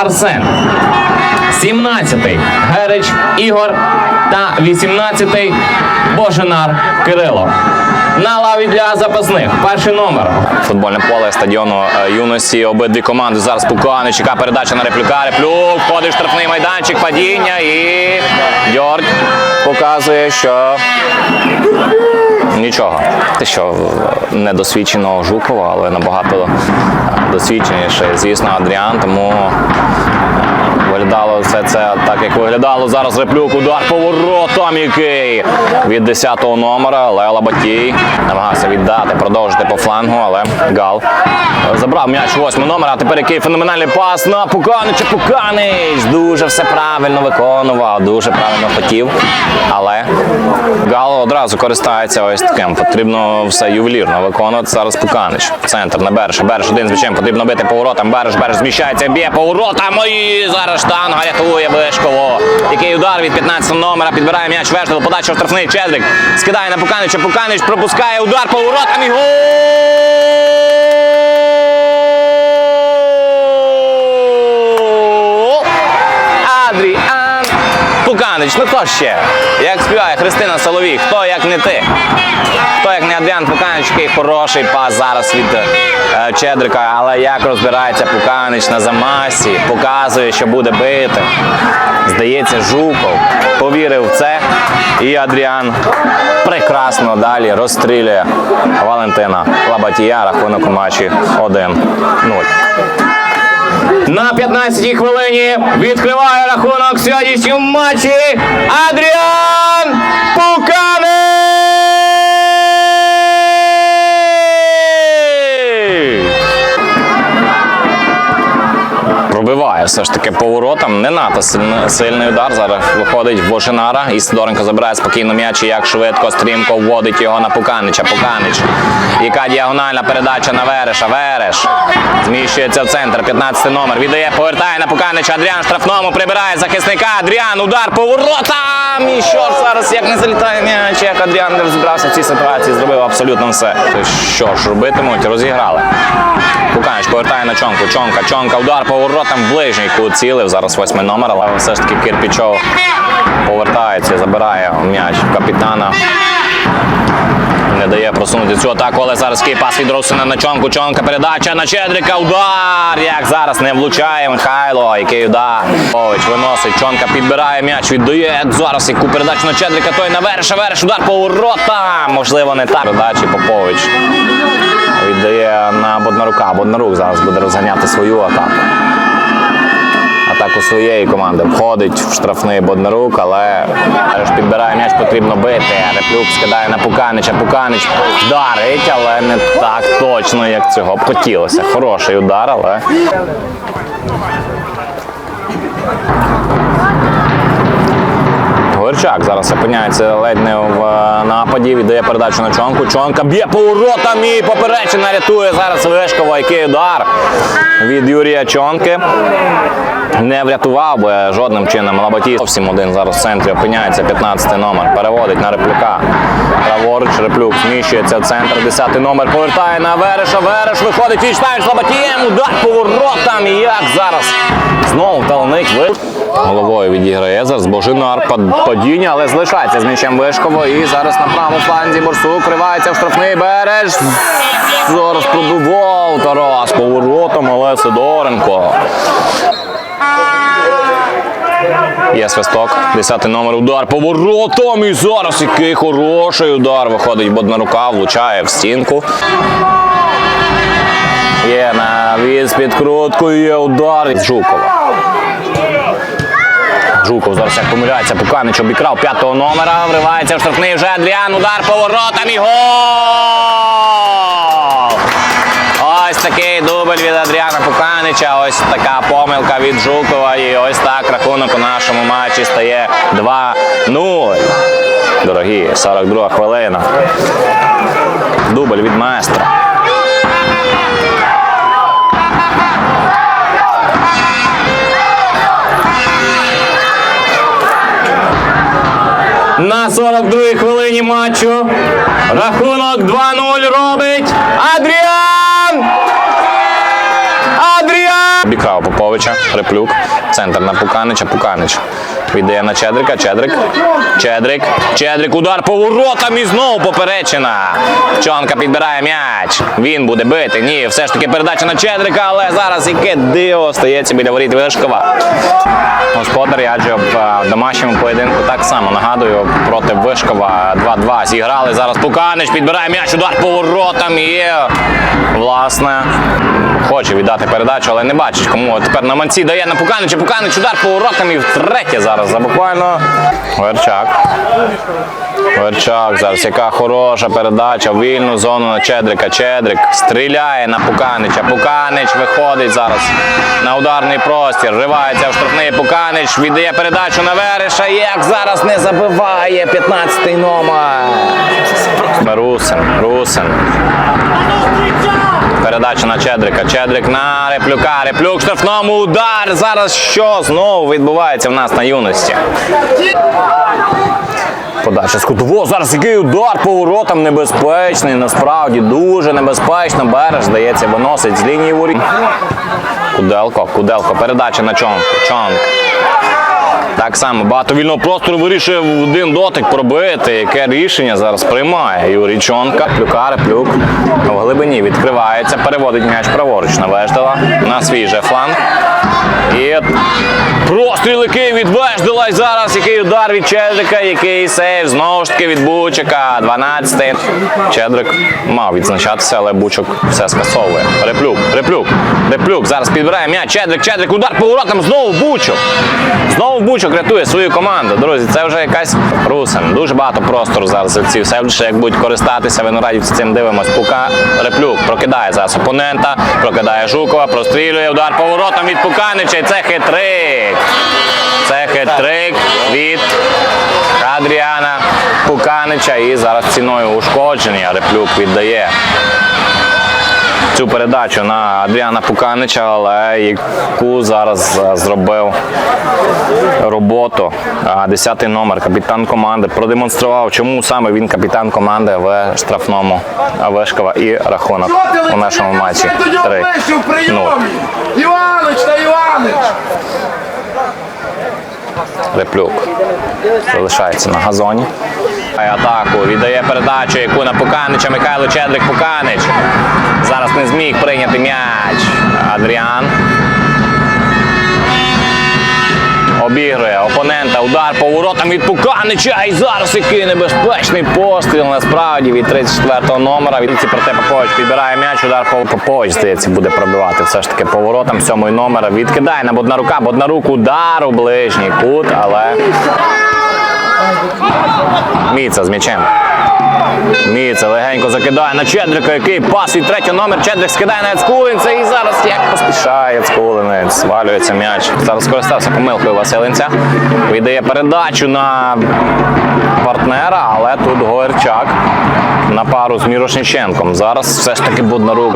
Арсен. 17-й Герич Ігор та 18-й Боженар Кирило. На лаві для запасних. Перший номер. Футбольне поле стадіону е, юності. Обидві команди зараз Пукани. Чека передача на реплюка. Реплюк. Входить штрафний майданчик. Падіння і Дьорд показує, що Нічого. Те, що недосвідченого Жукова, але набагато досвідченіше, звісно, Адріан, тому виглядало все це так, як виглядало. Зараз реплюк, удар поворотом який від 10-го номера. Лела Батій намагався віддати, продовжити по флангу, але Гал забрав м'яч 8 номера. А тепер який феноменальний пас на Пуканича. Пуканич дуже все правильно виконував, дуже правильно хотів. Але Гал одразу користається ось таким. Потрібно все ювелірно виконувати. Зараз Пуканич. Центр на Береш. Береш один з м'ячем. Потрібно бити поворотом. Береш, Береш зміщається, б'є поворотом. І зараз штанга рятує Вишково. Який удар від 15 номера. Підбирає м'яч Вештел. Подача в штрафний Чедрик. Скидає на Пуканича. Пуканич пропускає удар поворотом і гол! Пуканич. Ну хто ще? Як співає Христина Соловій, хто як не ти? Хто як не Адріан Пуканич, який хороший пас зараз від е, Чедрика, але як розбирається Пуканич на замасі, показує, що буде бити. Здається, Жуков повірив в це. І Адріан прекрасно далі розстрілює Валентина Лабатія. Рахунок у матчі 1-0. На 15-й хвилині відкриває рахунок сьогоднішньому матчі Адріан Пуканич! Пробиває все ж таки поворотом. Не надто сильний, удар. Зараз виходить Божинара. І Сидоренко забирає спокійно м'яч. І як швидко, стрімко вводить його на Пуканича. Пуканич. Яка діагональна передача на Вереша. Вереш. Зміщується в центр. 15 номер. Віддає, повертає на Пуканича. Адріан штрафному прибирає захисника. Адріан. Удар поворотом. І що ж зараз, як не залітає м'яч, як Адріан не розібрався в цій ситуації, зробив абсолютно все. Що ж робитимуть? Розіграли. Повертає на чонку. Чонка, чонка, удар поворотом ближній кут цілив. Зараз восьмий номер, але все ж таки Кирпічов повертається, забирає м'яч капітана. Не дає просунути цю атаку, але зараз пас від Русина на чонку. Чонка передача на Чедрика. Удар! Як зараз не влучає Михайло. Який удар. Пович виносить. Чонка підбирає м'яч, віддає. Зараз яку передачу на Чедрика. Той на Вереша. Вереш удар поворота. Можливо, не так. Передачі Попович віддає на Боднарука. Боднарук зараз буде розганяти свою атаку. Атаку своєї команди. Входить в штрафний Боднарук, але ж підбирає м'яч, потрібно бити. Реплюк скидає на Пуканича. Пуканич вдарить, але не так точно, як цього б хотілося. Хороший удар, але. Горчак зараз опиняється ледь не в е, нападі, віддає передачу на чонку. Чонка б'є поворотом і поперечина рятує зараз Вишкова. Який удар від Юрія Чонки. Не врятував би жодним чином. Лабатій зовсім один зараз в центрі опиняється 15 номер. Переводить на реплюка. Праворуч реплюк зміщується в центр. 10 номер повертає на Вереша. Вереш виходить вічтаєш з Лабатієм. Удар поворотом. І як зараз знову таланить ви. Головою відіграє зараз Божинар пад- падіння, але залишається з м'ячем Вишково. І зараз на правому фланзі Борсук кривається в штрафний береж. Зараз пробивав Тарас поворотом, але Сидоренко. Є свисток, 10 номер, удар поворотом. І зараз який хороший удар. Виходить Боднарука, влучає в стінку. Є навіс з підкруткою, є удар Жукова. Жуков зараз як помиляється, Пуканич обікрав п'ятого номера, вривається в штрафний вже Адріан, удар поворотом і гол! Ось такий дубль від Адріана Пуканича, ось така помилка від Жукова. І ось так рахунок у нашому матчі стає 2-0. Дорогі, 42 хвилина. Дубль від маестра. На 42-й хвилині матчу рахунок 2-0 робить Адріан! Адріан! Обікрав Поповича, Реплюк. Центр на Пуканича. Пуканич. Віддає на Чедрика. Чедрик. Чедрик. Чедрик. Удар поворотом і знову поперечина. Чонка підбирає м'яч. Він буде бити. Ні, все ж таки передача на Чедрика, але зараз яке диво стається біля воріт Вишкова. Господар Яджо в е, домашньому поєдинку так само нагадую проти Вишкова 2-2. Зіграли зараз Пуканич, підбирає м'яч, удар поворотом і власне хоче віддати передачу, але не бачить кому. Тепер на манці дає на Пуканича. Пуканич удар поворотом і втретє зараз за буквально Верчак. Верчак зараз яка хороша передача вільну зону на Чедрика. Чедрик стріляє на Пуканича. Пуканич виходить зараз на ударний простір. Ривається в штрафний Пуканич. Віддає передачу на Вереша. Як зараз не забиває 15-й номер. Русин. Русин. Передача на Чедрика. Чедрик на Реплюка. Реплюк штрафному удар. Зараз що знову відбувається в нас на юності. Подача з кутового. Зараз який удар поворотом небезпечний. Насправді дуже небезпечно. Береж, здається, виносить з лінії воріт. Куделко, Куделко. Передача на Чонку. Чонк. Так само багато вільного простору вирішує в один дотик пробити. Яке рішення зараз приймає Юрійчонка, Плюка, реплюк. В глибині відкривається, переводить м'яч праворуч на Веждала на свій же фланг. І простріл який від Веждала. Зараз який удар від Чедрика, який сейв знову ж таки від Бучика. 12-й. Чедрик мав відзначатися, але Бучок все скасовує. Реплюк, реплюк, реплюк. Зараз підбирає м'яч. Чедрик, Чедрик, удар поворотом. Знову Бучок. Знову Бучок рятує свою команду. Друзі, це вже якась русин. Дуже багато простору зараз за ці все лише як будуть користатися. Виноградівці цим дивимось. Пука Реплюк прокидає зараз опонента, прокидає Жукова, прострілює удар поворотом від Пуканича. І це хитрик. Це хитрик від Адріана Пуканича. І зараз ціною ушкодження Реплюк віддає цю передачу на Адріана Пуканича, але яку зараз е, зробив роботу. Десятий номер, капітан команди, продемонстрував, чому саме він капітан команди в штрафному Вишкова і рахунок у нашому матчі 3 в прийомі! Іванич та Іванич! Реплюк залишається на газоні. Атаку віддає передачу, яку на Пуканича Михайло Чедрик Пуканич. Зараз не зміг прийняти м'яч. Адріан. Обігрує опонента, удар поворотом від Пуканича. І зараз який небезпечний постріл. Насправді від 34-го номера. Від проте Попович підбирає м'яч. Удар по Попович, здається, буде пробивати. Все ж таки поворотом сьомої номера. Відкидає на Боднарука. Боднарук удар у ближній кут, але Міца з м'ячем. Міца легенько закидає на Чедрика, який пас від третього номер. Чедрик скидає на Яцкулинця і зараз як поспішає Яцкулинець. Свалюється м'яч. Зараз скористався помилкою Василинця. Віддає передачу на партнера, але тут Гоерчак на пару з Мірошниченком. Зараз все ж таки Буднарук,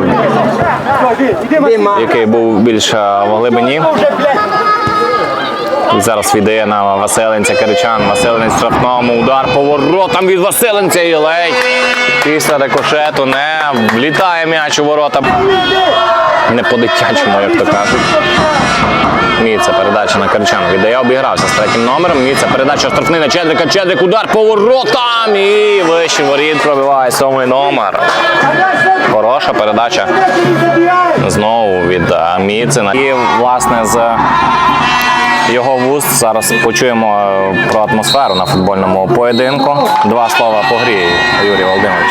який був більше в глибині. Зараз віддає на Василенця Киричан. Василенець штрафному удар поворотом від Василенця і ледь. Після рикошету не влітає м'яч у ворота. Не по-дитячому, як то кажуть. Міця передача на Киричана. Віддає, обігрався з третім номером. Міця передача штрафний на Чедрика. Чедрик удар поворотом. І вище воріт пробиває сьомий номер. Хороша передача. Знову від е, Міцина. І власне з його вуст. Зараз почуємо е, про атмосферу на футбольному поєдинку. Два слова по грі, Юрій Володимирович.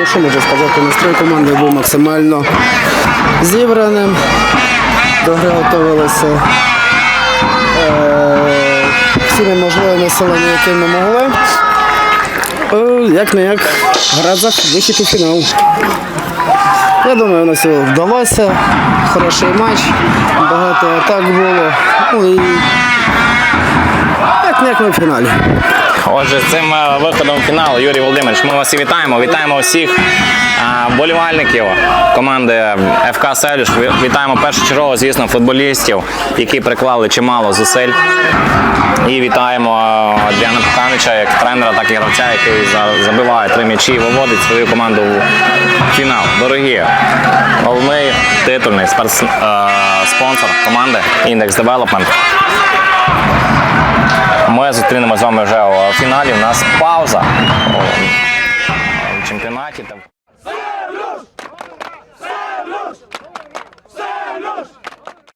Ну, Що можу сказати? Настрой команди був максимально зібраним. До гри готувалися е, всіми можливими силами, які ми могли. Е, Як не як гра за вихід у фінал. Я думаю, у нас вдалося. Хороший матч, багато атак було. Ну і як не як ми в фіналі. Отже, цим е, виходом в фінал, Юрій Володимирович, ми вас і вітаємо. Вітаємо усіх е, болівальників команди ФК Селюш. Ві- Вітаємо першочергово, звісно, футболістів, які приклали чимало зусиль. І вітаємо е, Діана Пуканича як тренера, так і гравця, який забиває три м'ячі і виводить свою команду у фінал. Дорогі, головний титульний спонсор команди Index Development. Ми зустрінемося з вами вже у фіналі. У нас пауза